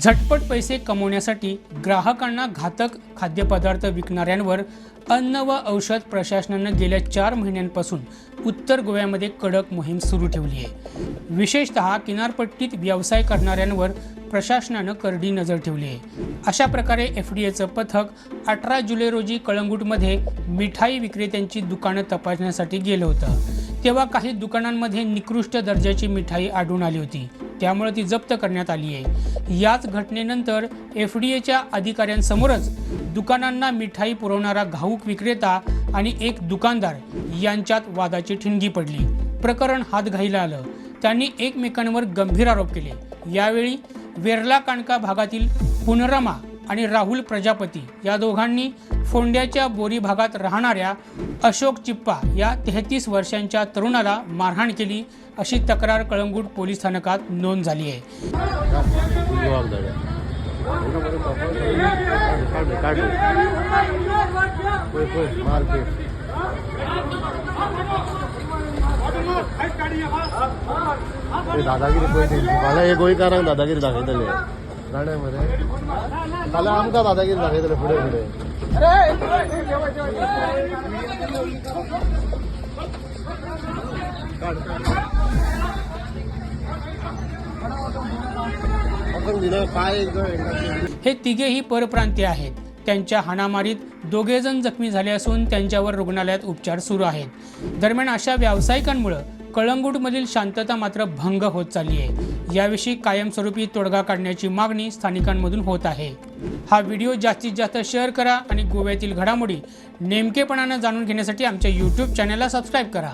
झटपट पैसे कमवण्यासाठी ग्राहकांना घातक खाद्यपदार्थ विकणाऱ्यांवर अन्न व औषध प्रशासनानं गेल्या चार महिन्यांपासून उत्तर गोव्यामध्ये कडक मोहीम सुरू ठेवली आहे. विशेषतः किनारपट्टीत व्यवसाय करणाऱ्यांवर प्रशासनानं करडी नजर ठेवली आहे. अशा प्रकारे एफ डी एचं पथक अठरा जुलै रोजी कळंगूटमध्ये मिठाई विक्रेत्यांची दुकानं तपासण्यासाठी गेलं होतं. तेव्हा काही दुकानांमध्ये निकृष्ट दर्जाची मिठाई आढळून आली होती. त्यामुळे ती जप्त करण्यात आली आहे. याच घटनेनंतर एफ डी एच्या अधिकाऱ्यांसमोरच दुकानांना मिठाई पुरवणारा घाऊक विक्रेता आणि एक दुकानदार यांच्यात वादाची ठिणगी पडली. प्रकरण हातघाईला आलं. त्यांनी एकमेकांवर गंभीर आरोप केले. यावेळी वेरला काणका भागातील पुनरमा आणि राहुल प्रजापती या दोघांनी फोंड्याच्या बोरी भागात राहणाऱ्या अशोक चिप्पा या तेहतीस वर्षांच्या तरुणाला मारहाण केली अशी तक्रार कळंगूट पोलीस स्थानकात नोंद झाली आहे. दादागिरी पळय मला हे गोंयकारांक दादागिरी दाखयतले गाड्यामध्ये मला आमचा दादागिरी दाखयतले फुडें पुढे हे तिघेही परप्रांतीय आहेत. त्यांच्या हाणामारीत दोघेजण जखमी झाले असून त्यांच्यावर रुग्णालयात उपचार सुरू आहेत. दरम्यान अशा व्यावसायिकांमुळं कळंगूटमधील शांतता मात्र भंग होत चालली आहे. याविषयी कायमस्वरूपी तोडगा काढण्याची मागणी स्थानिकांमधून होत आहे. हा व्हिडिओ जास्तीत जास्त शेअर करा आणि गोव्यातील घडामोडी नेमकेपणानं जाणून घेण्यासाठी आमच्या यूट्यूब चॅनलला सबस्क्राईब करा.